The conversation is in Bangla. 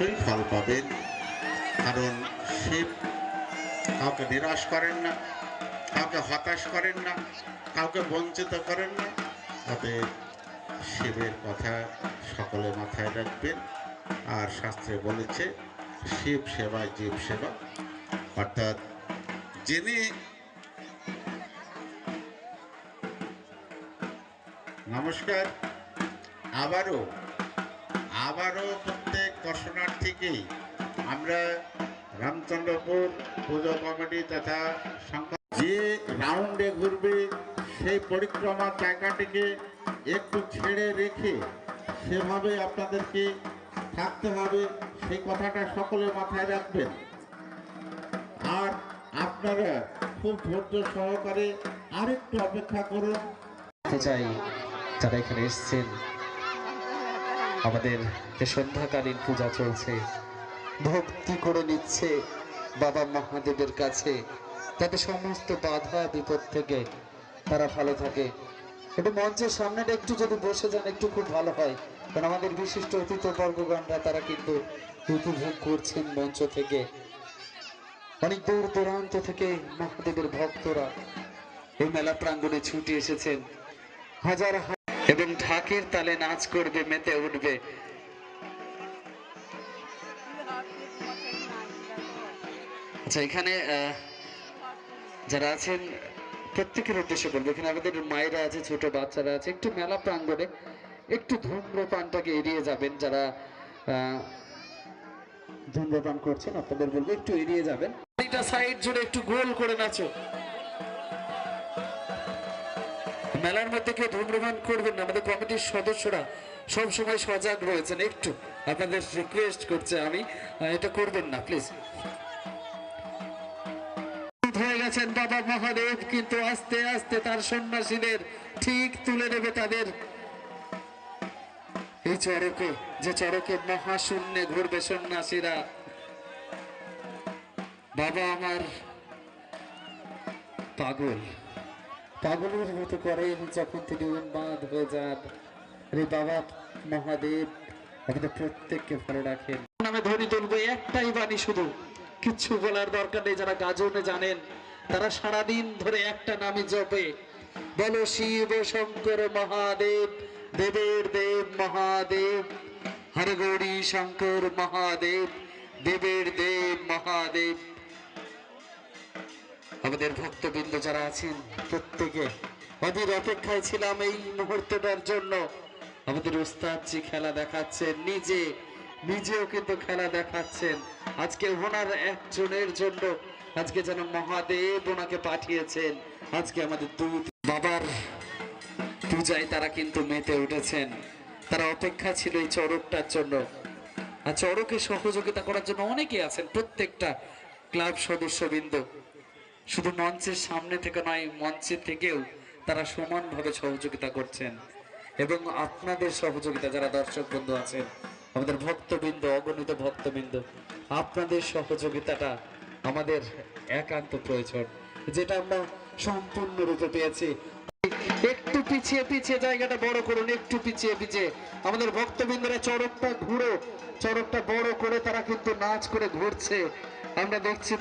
অবশ্যই ফল পাবেন। কারণ শিব কাউকে নিরাশ করেন না, কাউকে হতাশ করেন না, কাউকে বঞ্চিত করেন না। তবে শিবের কথা সকলে মাথায় রাখবেন। আর শাস্ত্রে বলেছে, শিব সেবায় জীব সেবা। অর্থাৎ যিনি নমস্কার, আবারও আবারও প্রত্যেক দর্শনার্থীকেই আমরা রামচন্দ্রপুর পুজো কমিটি তথা যে রাউন্ডে ঘুরবে সেই পরিক্রমা জায়গাটিকে একটু ছেড়ে রেখে সেভাবে আপনাদেরকে থাকতে হবে, সেই কথাটা সকলে মাথায় রাখবেন। আর আপনারা খুব ধৈর্য সহকারে আরেকটু অপেক্ষা করুন। চাই যারা এখানে এসছেন আমাদের যে সন্ধ্যাকালীন পূজা চলছে, ভক্তি করে নিচ্ছে বাবা মহাদেবের কাছে, যাতে সমস্ত বাধা, বিপদ থেকে তারা ভালো থাকে। একটু মঞ্চের সামনেটা একটু যদি বসে যান, একটু খুব ভালো হয়। কারণ আমাদের বিশিষ্ট অতিথ বর্গগণরা তারা কিন্তু উপভোগ করছেন মঞ্চ থেকে। অনেক দূর দূরান্ত থেকে মহাদেবের ভক্তরা এই মেলা প্রাঙ্গণে ছুটে এসেছেন। হাজার এবং ঢাকের তালে নাচ করবে, মেতে উঠবে। আচ্ছা এখানে যারা আছেন, প্রত্যেকের উদ্দেশ্যে এখানে আমাদের মায়েরা আছে, ছোট বাচ্চারা আছে। একটু মেলা প্রাঙ্গণে একটু ধূম্রপানটাকে এড়িয়ে যাবেন। যারা ধূম্রপান করছেন, আপনাদের বলব একটু এড়িয়ে যাবেন। সাইড জুড়ে একটু গোল করে নাচো। মেলার মধ্যে কেউ ধূম্রপান করবেন না। আমাদের কমিটির সদস্যরা সব সময় সজাগ রয়েছেন। একটু আপনাদের রিকোয়েস্ট করছে আমি। এটা করবেন না প্লিজ হয়ে গেছেন বাবা মহাদেব, কিন্তু আস্তে আস্তে তার সন্ন্যাসীদের ঠিক তুলে নেবে তাদের। এই চড়কে, যে চড়কে মহাশূন্যে ঘুরবে সন্ন্যাসীরা। বাবা আমার পাগল। পাগলের মতো করেন যখন তিনি উন্মাদ হয়ে যান। রে বাবা মহাদেব আমাদের প্রত্যেককে ভালো রাখেন। নামে ধ্বনি তুলবো, একটাই বাণী শুধু, কিচ্ছু বলার দরকার নেই, যারা গাজনে জানেন, তারা সারাদিন ধরে একটা নামই জপে। বলো শিব, শঙ্কর, মহাদেব, দেবের দেব, মহাদেব। হরে গৌরী শঙ্কর, মহাদেব, দেবের দেব, মহাদেব। আমাদের ভক্তবৃন্দ যারা আছেন প্রত্যেকে। অধীর অপেক্ষায় ছিলাম এই মুহূর্তটার জন্য। আমাদের ওস্তাদজি খেলা দেখাচ্ছেন, নিজে, নিজেও কিন্তু খেলা দেখাচ্ছেন। আজকে ওনার একজনের জন্য, আজকে যেন মহাদেব ওনাকে পাঠিয়েছেন। আজকে আমাদের দুধ বাবার পূজায় তারা কিন্তু মেতে উঠেছেন। তারা অপেক্ষা ছিল এই চড়কটার জন্য। আর চড়কে সহযোগিতা করার জন্য অনেকে আছেন, প্রত্যেকটা ক্লাব সদস্যবৃন্দ। শুধু মঞ্চের সামনে থেকে নয়, মঞ্চে থেকেও তারা সমানভাবে সহযোগিতা করছেন এবং আপনাদের সহযোগিতা, যারা দর্শক বন্ধু আছেন, আমাদের ভক্তবৃন্দ, অগণিত ভক্তবৃন্দ, আপনাদের সহযোগিতাটা আমাদের একান্ত প্রয়োজন, যেটা আমরা সম্পূর্ণরূপে পেয়েছি। একটু পিছিয়ে পিছিয়ে জায়গাটা বড় করুন, একটু পিছিয়ে পিছিয়ে। আমাদের ভক্তবৃন্দরা চড়কটা ঘুরো চড়কটা বড় করে তারা কিন্তু নাচ করে ঘুরছে। আমরা দেখছি